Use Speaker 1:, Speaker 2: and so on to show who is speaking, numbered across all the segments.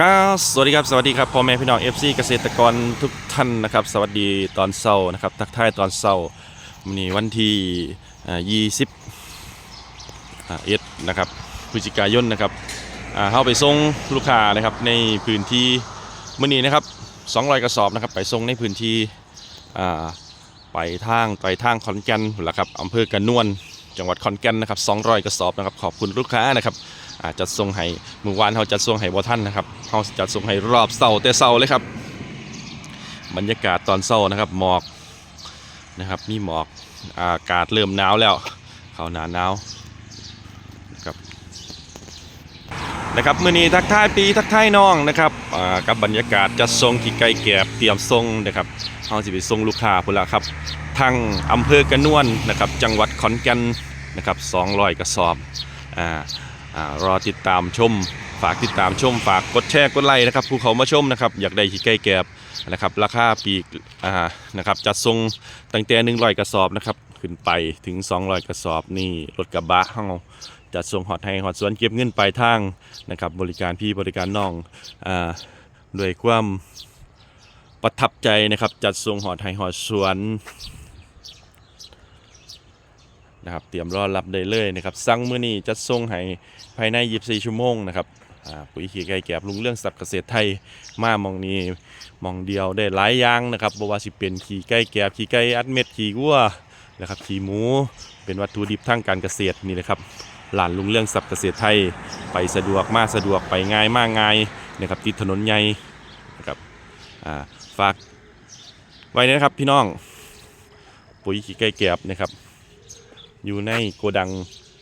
Speaker 1: ครับสวัสดีครับ สวัสดีครับพ่อแม่พี่น้อง FC เกษตรกรทุกท่านนะครับ สวัสดีตอนเช้านะครับ ทักทายตอนเช้าวันนี้วันที่อ่า20อ่าเอ็ดนะครับพฤศจิกายนนะครับเข้าไปส่งลูกค้านะครับในพื้นที่มื้อนี้นะครับ200กระสอบนะครับ ไปส่งในพื้นที่ไปทางไปทางขอนแก่นพุ่นละครับอำเภอกระนวนจังหวัดขอนแก่นนะครับ200กระสอบนะครับ ขอบคุณลูกค้านะครับ อาจจะส่งให้เมื่อวานเขาจัดส่งให้บ่ท่านนะครับเขาจัดส่งให้รอบเสาแต่เสาเลยครับ บรรยากาศตอนเสานะครับหมอกนะครับมีหมอกอากาศเริ่มหนาวแล้ว เขาหนาหนาวนะครับนะครับมื้อนี้ทักทายปีทักทายน้องนะครับกับบรรยากาศจัดส่งที่ไกลแก็บเตรียมส่งนะครับเขาสิไปส่งลูกค้าพุ่นละครับทางอำเภอกระนวนนะครับจังหวัดขอนแก่นนะครับ200กระสอบอ่า รอติดตามชม ฝากติดตามชม ฝากกดแชร์กดไลค์นะครับผู้เขามาชมนะครับ อยากได้ขี้ไก่แกบนะครับราคาปีกนะครับจัดทรงตั้งแต่100กระสอบนะครับขึ้นไปถึง 200 กระสอบนี่รถกระบะเฮาจัดส่งฮอดให้ฮอดสวนเก็บเงินปลายทางนะครับ บริการพี่บริการน้องอ่าด้วยความประทับใจนะครับ จัดส่งฮอดให้ฮอดสวน นะครับเตรียมรอรับได้เลยนะครับสั่งมื้อนี้จะส่งให้ภายใน 24 ชั่วโมงนะครับปุ๋ยขี้ไก่แก็บลุงเรื่องสัตว์เกษตรไทยมามองนี้มองเดียวได้หลายอย่างนะครับบ่ว่าสิเป็นขี้ไก่แก็บขี้ไก่อัดเม็ดขี้วัวนะครับขี้หมูเป็นวัตถุดิบทางการเกษตรนี่เลยครับหลานลุงเรื่องสัตว์เกษตรไทยไปสะดวกมากสะดวกไปง่ายมากง่ายนะครับติดถนนใหญ่นะครับฝากไว้นะครับพี่น้องปุ๋ยขี้ไก่แก็บนะครับ อยู่ในโกดัง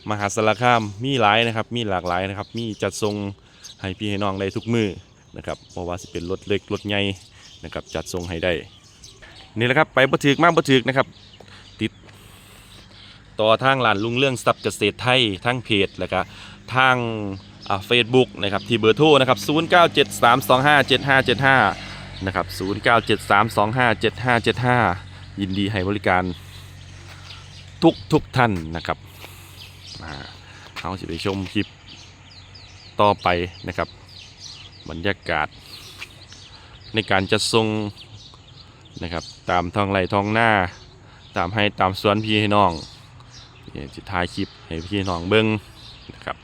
Speaker 1: มหาสารคามมีหลายนะครับ มีหลากหลายนะครับ มีจัดทรงให้พี่ให้น้องได้ทุกมือนะครับเพราะว่าสิเป็นรถเล็กรถใหญ่นะครับจัดทรงให้ได้นี่แหละครับไปบัถึกมากบัถึกนะครับ ติด ต่อทางหลานลุงเรื่องสับเกษตรไทยทางเพจแล้วก็ทางเฟซบุ๊กนะครับที่เบอร์โทรนะครับ 0973257575 นะครับ 0973257575 ยินดีให้บริการ ทุกทุกท่านนะครับอ่าเขาจะไปชมคลิปต่อไปนะครับ บรรยากาศ ในการจัดทรงนะครับ ตามท้องไร่ท้องหน้า ตามให้ตามสวนพี่ให้น้องเนี่ยจะถ่ายคลิปให้พี่น้องเบิ้งนะครับ